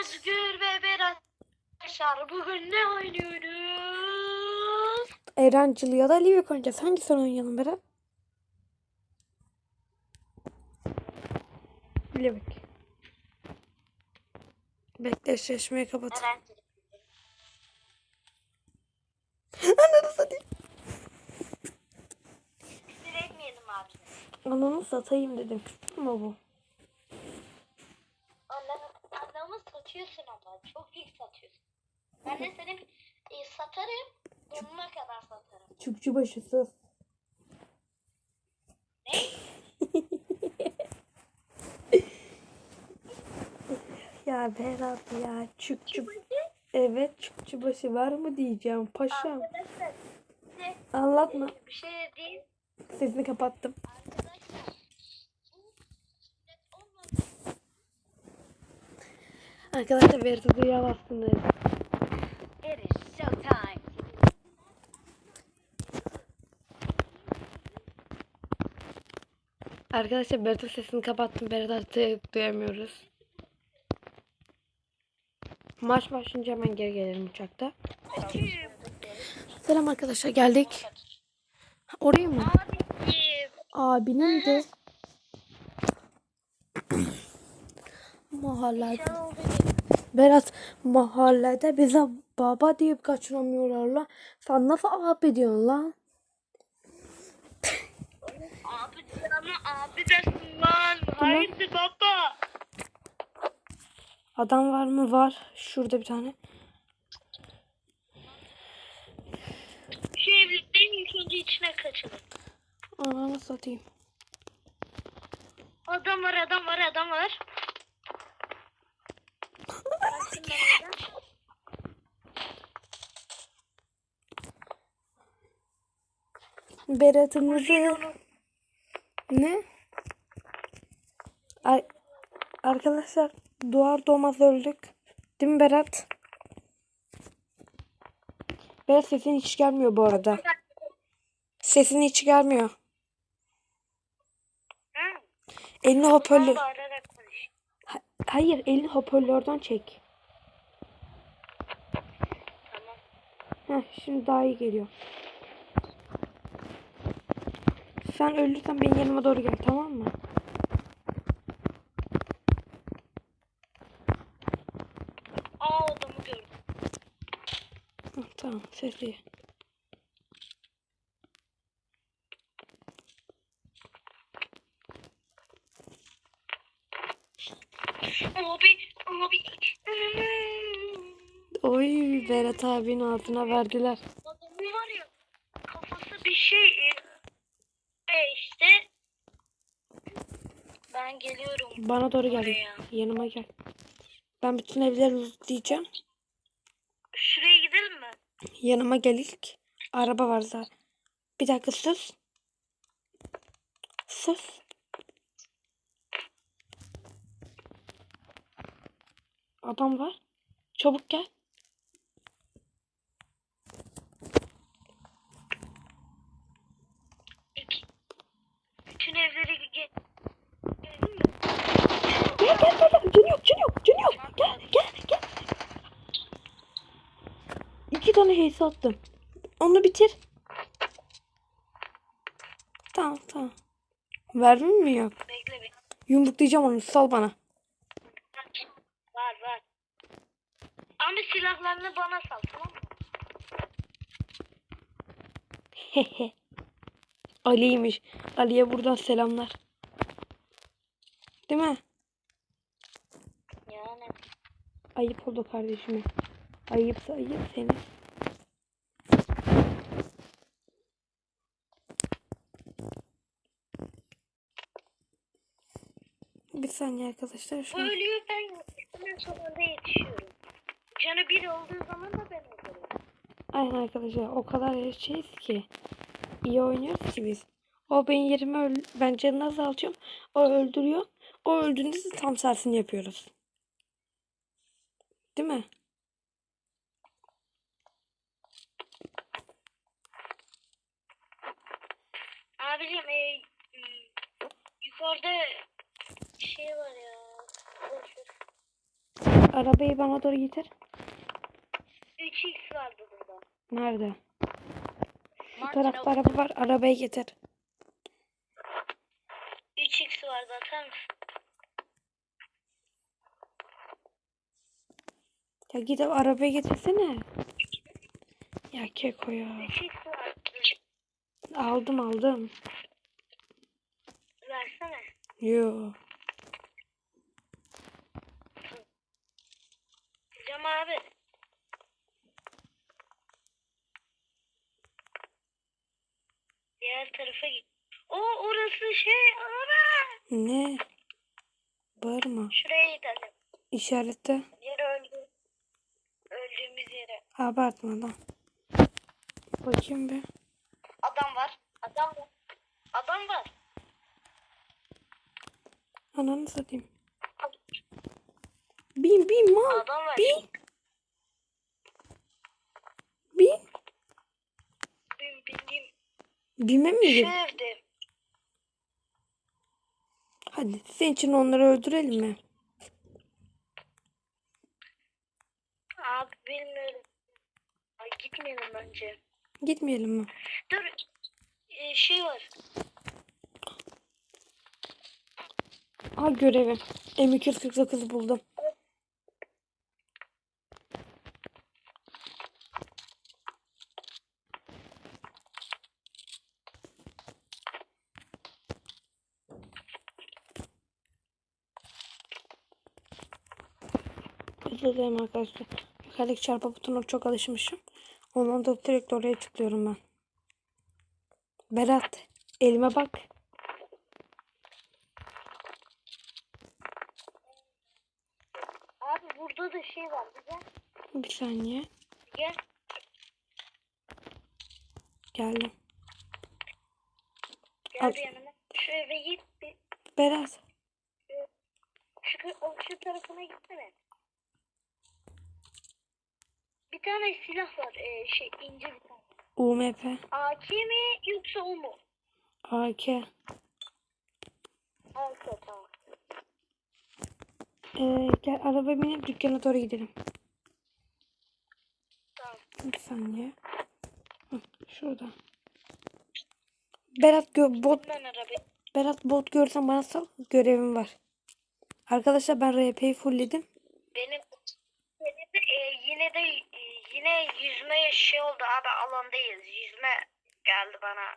Özgür ve Berat arkadaşlar bugün ne oynuyoruz? Erancıl ya da Livik oynayacağız. Hangisini oynayalım Berat? Livik. Bekle eşleşmeyi kapat. Eren. Ananı satayım. Küfür etmeyelim abi. Ananı satayım dedim. Küçük mü bu? Satıyorsun ama çok iyi satıyorsun. Ben de seni e, satarım. Sonuna kadar satarım. Çükçü başı sus. Ne? Ya Berat ya çükçü. Evet çükçü başı var mı diyeceğim paşam. Arkadaşlar Anlatma. bir şey diyeyim. Sesini kapattım. Arkadaşlar bu net olmadı. Arkadaşlar. It is showtime. Arkadaşlar Berat'ın sesini kapattım. Berat artık duyamıyoruz. Maç başlayınca hemen geri gelelim uçakta. Selam arkadaşlar geldik. Oraya mı? Abinin de mahallede. Berat mahallede bize baba deyip kaçıramıyorlar la. Sen nasıl abi diyorsun lan? Abi sana abi desin lan. Hayırdır baba? Adam var mı? Var. Şurada bir tane. Evliliklerin ilk önce içine kaçalım. Ananı satayım. Adam var adam var adam var. Berat'ımızı ne? Ar- Arkadaşlar doğar doğmaz öldük. Değil mi Berat? Berat sesin hiç gelmiyor bu arada. Sesin hiç gelmiyor. Hı? Elini hoparlör. Ha- Hayır, elini hoparlörden çek. Tamam. Heh, şimdi daha iyi geliyor. Sen ölürsen benim yanıma doğru gel tamam mı? Aa adamı gördüm. Hı, tamam sesli. Abi abi. Oy Berat abinin altına verdiler. Adamın var ya kafası bir şey. E, e işte. Ben geliyorum. Bana doğru gel. Oraya. Yanıma gel. Ben bütün evleri uzatacağım. Şuraya gidelim mi? Yanıma gel ilk. Araba var zaten. Bir dakika sus. Sus. Adam var. Çabuk gel. Bütün evleri ge- gezdin mi? Gel gel gel. gel. Canı yok canı yok canı yok. Gel gel gel. İki tane heyse attım. Onu bitir. Tamam tamam. Verdin mi yok? Bekle. Yumruklayacağım onu. Sal bana. Var var. Ama silahlarını bana sal tamam mı? Hehe. Ali'ymiş. Ali'ye buradan selamlar. Değil mi? Yani. Ayıp oldu kardeşime. Ayıpsa ayıp seni. Saniye arkadaşlar. Şu Bu ölüyor ben hemen sonunda yetişiyorum. Canı bir olduğu zaman da ben olurum. Aynen arkadaşlar o kadar şeyiz ki. iyi oynuyoruz ki biz. O benim yerime öl ben canını azaltıyorum. O öldürüyor. O öldüğünde de tam tersini yapıyoruz. Değil mi? Abicim e, e, yukarıda şey var ya. Boş ver. arabayı bana doğru getir. 3x vardı burada. Nerede? Bu tarafta araba var. Arabayı getir. 3x vardı atar mısın? Ya gidip arabayı getirsene. Ya keko ya. 3x vardı. Aldım aldım. Versene. Yo. Cem abi. Diğer tarafa git. O orası şey ara. Ne? Bağırma. Şuraya gidelim. İşarette. Yere öldü. Öldüğümüz yere. Abartma lan. Bakayım bir. Adam var. Adam var. Adam var. Ananı satayım. Bin bin mal. Adam var. Bin. Bin. Bim bim bim. Bime mi evde. Hadi senin için onları öldürelim mi? Abi bilmiyorum. Ay gitmeyelim bence. Gitmeyelim mi? Dur. Ee, şey var. Ha görevi. M249 buldum. Dilerim arkadaşlar. Yukarıdaki çarpı butonuna çok alışmışım. Ondan da direkt oraya tıklıyorum ben. Berat, elime bak. Abi burada da şey var. Bir Gel. Bir saniye. Gel. Geldim. Gel Al. bir yanıma. Git. Bir, Berat. şu, şu tarafına gitsene. Bir tane silah var. Ee, şey ince bir tane. UMP. AK mi yoksa o mu? AK. AK tamam. Ee, gel araba binip dükkana doğru gidelim. Tamam. Bir saniye. Hı, şurada. Berat gö bot. Berat bot görsen bana sal. Görevim var. Arkadaşlar ben RP'yi fullledim. Benim benim de, e, yine de yine yüzme şey oldu abi alandayız. Yüzme geldi bana.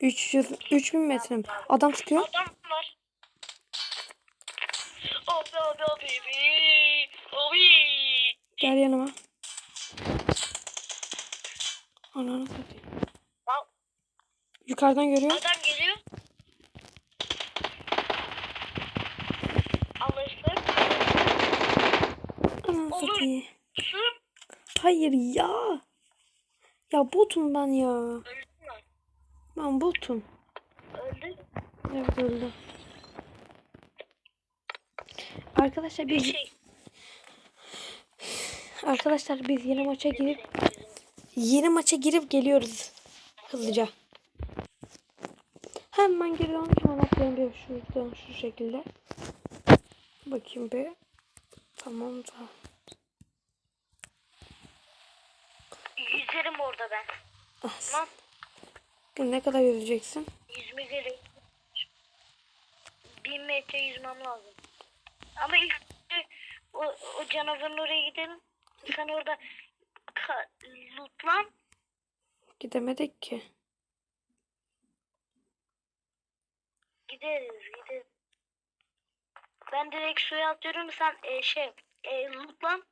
300 3000 metre mi? Adam sıkıyor. Adam var. Abi abi abi abi. Gel yanıma. Ananı satayım. Yukarıdan görüyor. Adam geliyor. Alırsın. Ananı Olur. satayım. Hayır ya. Ya botum ben ya. Ben botum. Öldü. Evet öldü. Arkadaşlar Bir şey. arkadaşlar biz yeni maça girip yeni maça girip geliyoruz hızlıca. Hemen geri dön. Hemen atlayalım bir şuradan şu şekilde. Bakayım bir. Tamam da. Yüzerim orada ben. Ah, Lan ne kadar yüzeceksin? yüzme gerek. Bin metre yüzmem lazım. Ama ilk o, o canavarın oraya gidelim. Sen orada lootlan. Gidemedik ki. Gideriz gideriz. Ben direkt suya atıyorum sen e, şey e, lootlan.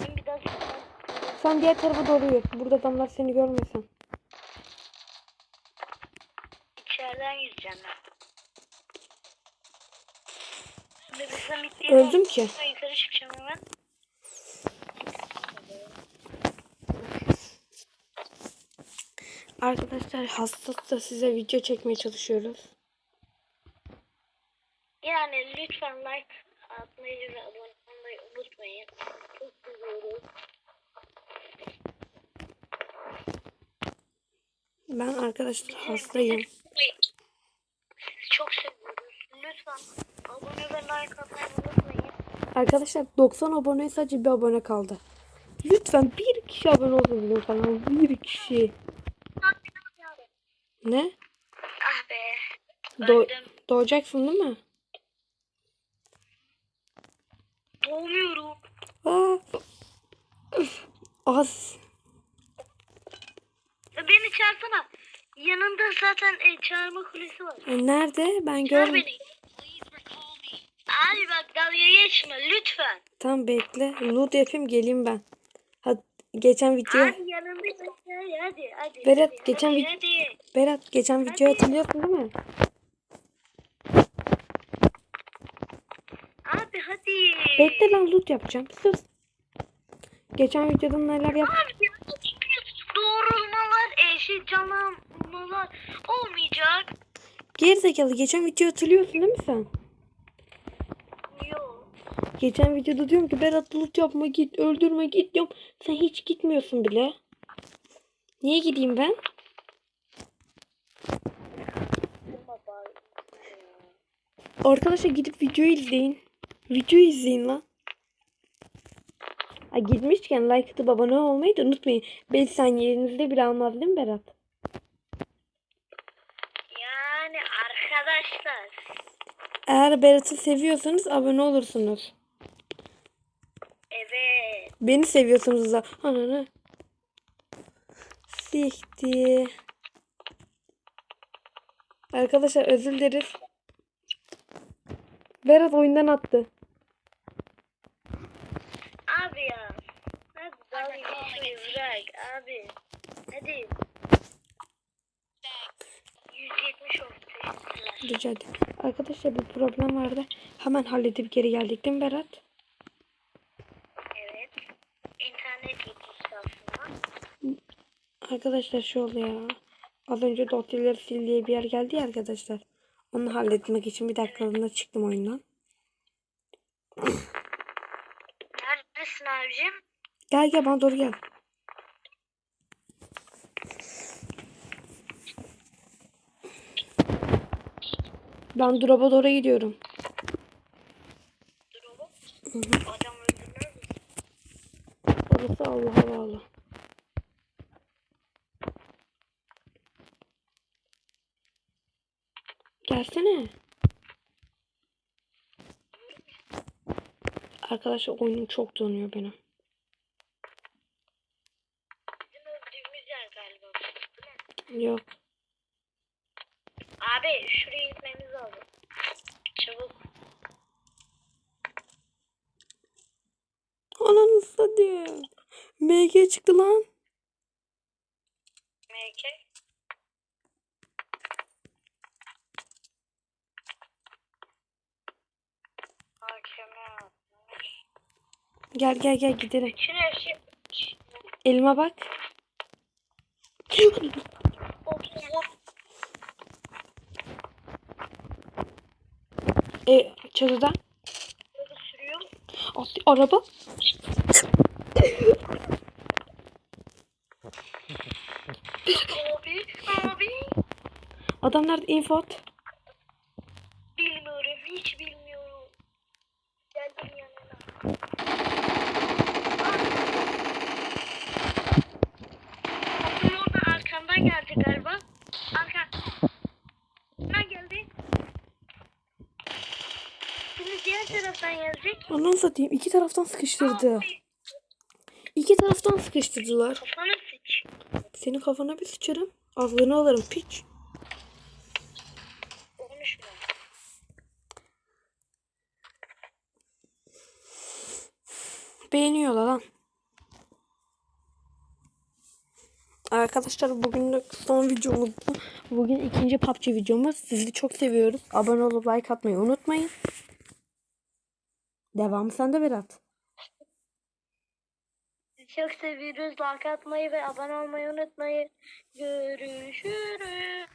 Ben bir daha lootlan. Sen diğer tarafa doğru yürü. Burada adamlar seni görmesin. İçeriden yüzeceğim ben. Öldüm ki. Yukarı çıkacağım hemen. Arkadaşlar hassas da size video çekmeye çalışıyoruz. Yani lütfen like atmayı ve abone olmayı unutmayın. Çok seviyoruz. Ben arkadaşlar hastayım. Çok seviyoruz. Lütfen abone ve like atmayı unutmayın. Arkadaşlar 90 abone sadece bir abone kaldı. Lütfen bir kişi abone olsun bizim kanalıma. Bir kişi. Ne? Ah be. Do doğacaksın değil mi? Doğmuyorum. Aa. Az. Çağırsana. Yanında zaten e, çağırma kulesi var. E, Nerede? Ben Çağır görmedim. beni. Abi bak dalga geçme lütfen. Tamam bekle. Loot yapayım geleyim ben. Hadi geçen video. Abi yanında hadi hadi hadi. Berat, hadi, geçen hadi, vid- hadi. Berat geçen video hatırlıyorsun değil mi? Abi hadi. Bekle lan loot yapacağım. Sus. Geçen videoda neler yap? Abi ya, doğrulmalar, e, şey canlanmalar olmayacak. Gerizekalı geçen video hatırlıyorsun değil mi sen? Yok. Geçen videoda diyorum ki Berat loot yapma git öldürme git diyorum. Sen hiç gitmiyorsun bile. Niye gideyim ben? Arkadaşlar gidip videoyu izleyin. Videoyu izleyin lan. Ha, gitmişken like atıp abone olmayı da unutmayın. 5 saniyenizi bile almaz değil mi Berat? Yani arkadaşlar. Eğer Berat'ı seviyorsanız abone olursunuz. Evet. Beni seviyorsunuz da. Ananı. Sikti. Arkadaşlar özür dileriz. Berat oyundan attı. Abi ya. Hadi dalga geçmeyi bırak abi. Hadi. 170 oldu. Teşekkürler. Rica ederim. Arkadaşlar bir problem vardı. Hemen halledip geri geldik değil mi Berat? Evet. İnternet gitmişti aslında. Arkadaşlar şu oldu ya. Az önce dosyaları sil diye bir yer geldi ya arkadaşlar. Onu halletmek için bir dakikalığına çıktım oyundan. Neredesin abicim? Gel gel bana doğru gel. Ben drop'a doğru gidiyorum. Oğlum. Adam öldürmez? Orası Allah'a bağlı. Gelsene. Arkadaşlar oyunum çok donuyor benim. Yok. Abi şuraya gitmemiz lazım. Çabuk. Ananı satayım. MG çıktı lan. Hakeme. Gel gel gel gidelim. Şey... Elime bak. E, çatıda. Burada sürüyor. At, araba. Abi, abi. Adam nerede? Info at. Bilmiyorum, hiç bilmiyorum. Geldim yanına. Kapının orada arkamdan geldi galiba. Arka. Ne geldi? Şimdi diğer gelecek. Ananı satayım. İki taraftan sıkıştırdı. İki taraftan sıkıştırdılar. Kafana sıç. Senin kafana bir sıçarım. Ağzını alırım piç. Konuşma. Beğeniyorlar lan. Arkadaşlar bugün son videomuz bu. Bugün ikinci PUBG videomuz. Sizi çok seviyoruz. Abone olup like atmayı unutmayın. Devamı sende Berat. Çok seviyoruz. Like atmayı ve abone olmayı unutmayın. Görüşürüz.